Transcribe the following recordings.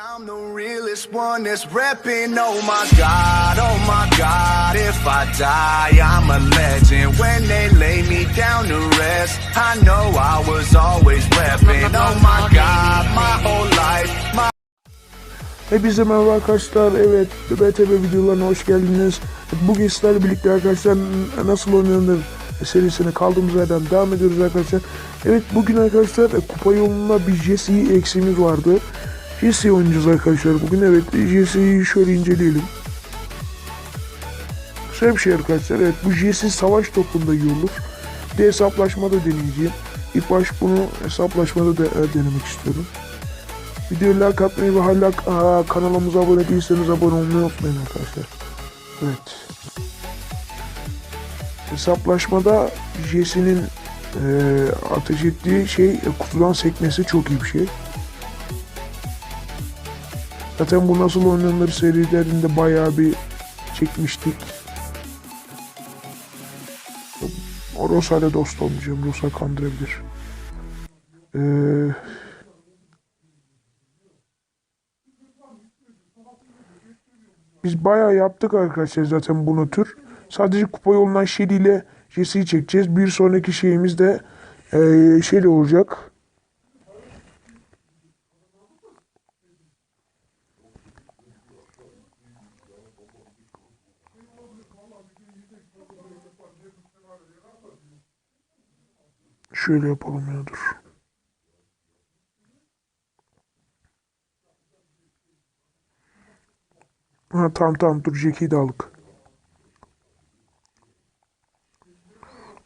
I'm the realest one that's repping. Oh my god, oh my god. If I die, I'm a legend. When they lay me down to rest, I know I was always repping. Oh my god, my whole life, my Hepinize merhaba arkadaşlar. Evet, BTB videolarına hoş geldiniz. Bugün sizlerle birlikte arkadaşlar nasıl oynanır serisine kaldığımız yerden devam ediyoruz arkadaşlar. Evet, bugün arkadaşlar kupa yolunda bir Jesse eksiğimiz vardı. Jesse oynayacağız arkadaşlar. Bugün evet Jesse'yi şöyle inceleyelim. Güzel bir şey arkadaşlar. Evet, bu Jesse savaş topunda olur. Bir de hesaplaşmada deneyeceğim. İlk baş bunu hesaplaşmada da e, denemek istiyorum. Videoyu like atmayı ve hala aa, kanalımıza abone değilseniz abone olmayı unutmayın arkadaşlar. Evet. Hesaplaşmada Jesse'nin eee ateş ettiği şey e, kutudan sekmesi çok iyi bir şey. Zaten bu nasıl oynanır serilerinde bayağı bir çekmiştik. O Rosa ile dost olmayacağım. Rosa kandırabilir. Eee Biz bayağı yaptık arkadaşlar zaten bunu tür. Sadece kupa yolundan Shelly ile Jesse'yi çekeceğiz. Bir sonraki şeyimiz de eee Shelly olacak. Şöyle yapalım ya dur. Ha tamam tamam dur Jack'i de aldık.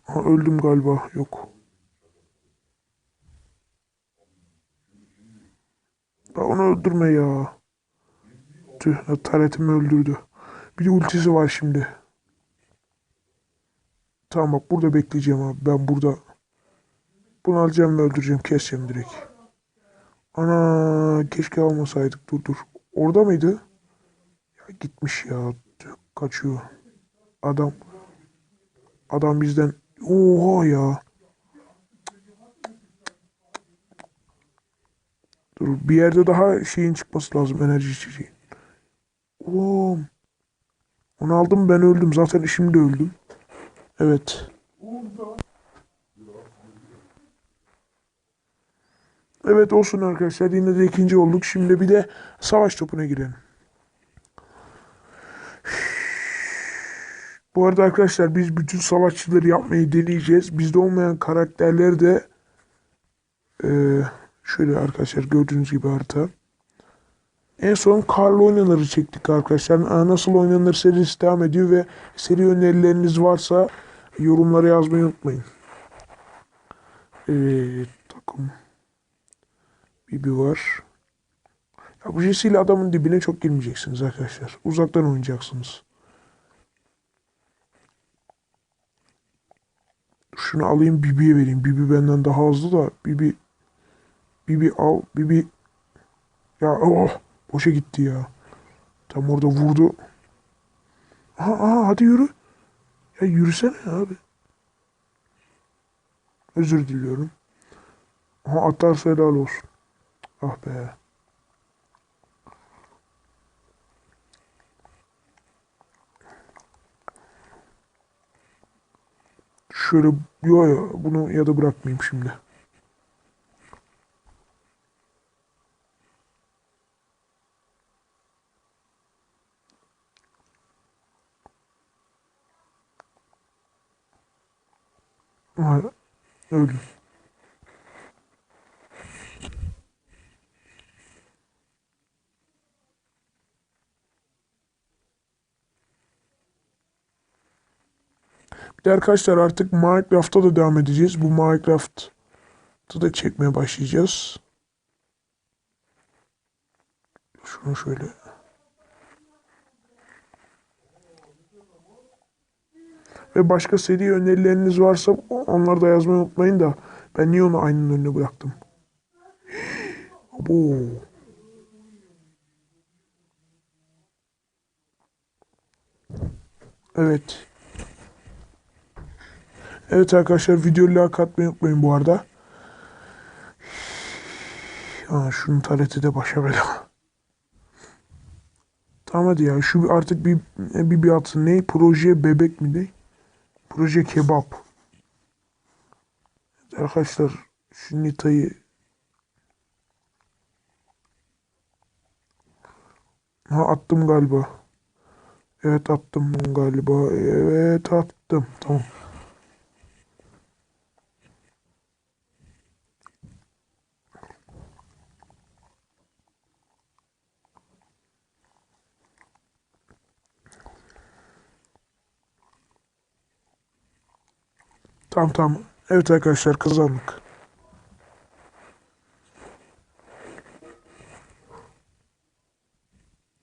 Ha öldüm galiba. Yok. Ya onu öldürme ya. Tüh taretimi öldürdü. Bir de ultisi var şimdi. Tamam bak burada bekleyeceğim abi. Ben burada bunu alacağım ve öldüreceğim. Keseceğim direkt. Ana keşke almasaydık. Dur dur. Orada mıydı? Ya gitmiş ya. Kaçıyor. Adam. Adam bizden. Oha ya. Dur bir yerde daha şeyin çıkması lazım enerji içeceği. Oğlum. Onu aldım ben öldüm. Zaten şimdi öldüm. Evet. Evet olsun arkadaşlar. Yine de ikinci olduk. Şimdi bir de savaş topuna girelim. Bu arada arkadaşlar biz bütün savaşçıları yapmayı deneyeceğiz. Bizde olmayan karakterleri de eee, şöyle arkadaşlar gördüğünüz gibi harita. En son Karl oynanırı çektik arkadaşlar. Nasıl oynanır serisi devam ediyor ve seri önerileriniz varsa yorumlara yazmayı unutmayın. Evet takım. Bibi var. Ya bu Jesse ile adamın dibine çok girmeyeceksiniz arkadaşlar. Uzaktan oynayacaksınız. Şunu alayım Bibi'ye vereyim. Bibi benden daha hızlı da Bibi Bibi al Bibi ya oh boşa gitti ya. Tam orada vurdu. Aha, aha hadi yürü. Ya yürüsene abi. Özür diliyorum. Aha atarsa helal olsun. Ah be. Şöyle yo ya bunu ya da bırakmayayım şimdi. Öldüm. Bir de arkadaşlar artık Minecraft'ta da devam edeceğiz. Bu Minecraft'ı da çekmeye başlayacağız. Şunu şöyle. Ve başka seri önerileriniz varsa onları da yazmayı unutmayın da ben niye onu aynının önüne bıraktım? Abo. Evet. Evet arkadaşlar videoyu like atmayı unutmayın bu arada. Aa, şunun tareti de başa bela. Tamam hadi ya şu artık bir bir bir atsın. Ne? Proje bebek mi ne? Proje kebap. Arkadaşlar şu Nita'yı Ha attım galiba. Evet attım galiba. Evet attım. Tamam. Tamam tamam. Evet arkadaşlar kazandık.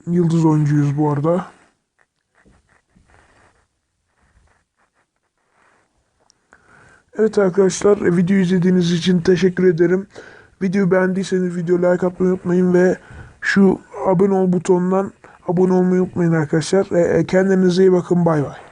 Yıldız oyuncuyuz bu arada. Evet arkadaşlar e, video izlediğiniz için teşekkür ederim. Videoyu beğendiyseniz video like atmayı unutmayın ve şu abone ol butonundan abone olmayı unutmayın arkadaşlar. E, e, Kendinize iyi bakın bay bay.